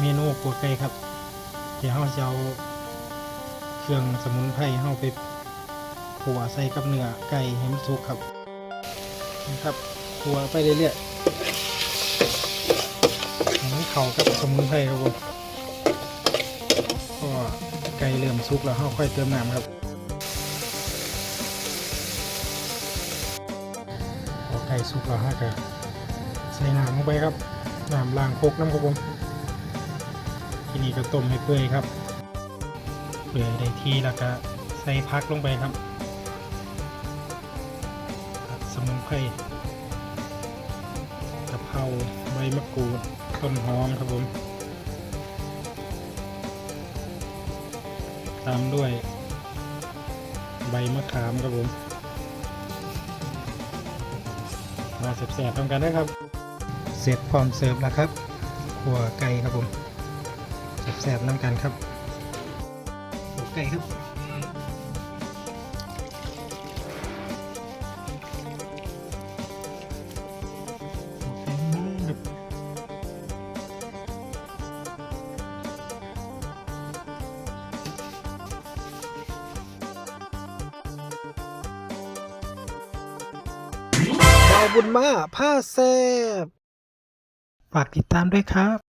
เมนูกัวไก่ครับเดี๋ยวเราจะเอาเครื่องสมุนไพรเราไปขัวใส่กับเนื้อไก่ให้มันสุกครับนะครับขัวไปเรื่อยๆให้มันเข้ากับสมุนไพรครับผมก็ไก่เริ่มสุกแล้วเราค่อยเติมน้ำครับพอไก่สุกแล้วเราก็ใส่น้ำลงไปครับน้ำล้างครกน้ำครับผม ทีนี้ก็ต้มให้เปื่อยครับเปื่อยได้ที่แล้วก็ใส่พักลงไปครับผักสมุนไพรกะเพราใบมะกรูดต้นหอมครับผมตามด้วย ใบมะขามครับผม มาแสบๆทำกันได้ครับ เสร็จพร้อมเสิร์ฟแล้วครับขัวไก่ครับผม แซ่บๆน้ำกันครับหัวไก่ครับหัวไก่ครับดาวบุญมาผ้าแซบฝากติดตามด้วยครับ